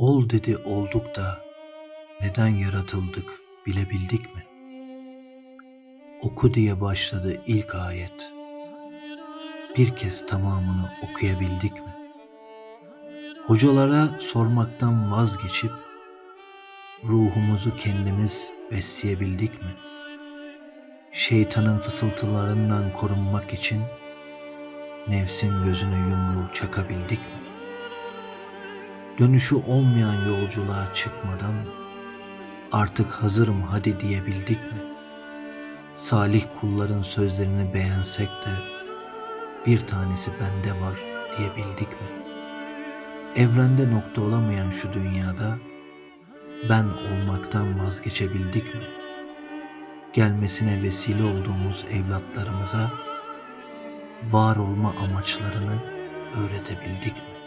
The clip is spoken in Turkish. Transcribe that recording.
Ol dedi olduk da neden yaratıldık bilebildik mi? Oku diye başladı ilk ayet. Bir kez tamamını okuyabildik mi? Hocalara sormaktan vazgeçip ruhumuzu kendimiz besleyebildik mi? Şeytanın fısıltılarından korunmak için nefsin gözüne yumruğu çakabildik mi? Dönüşü olmayan yolculuğa çıkmadan artık hazırım hadi diyebildik mi? Salih kulların sözlerini beğensek de bir tanesi bende var diyebildik mi? Evrende nokta olamayan şu dünyada ben olmaktan vazgeçebildik mi? Gelmesine vesile olduğumuz evlatlarımıza var olma amaçlarını öğretebildik mi?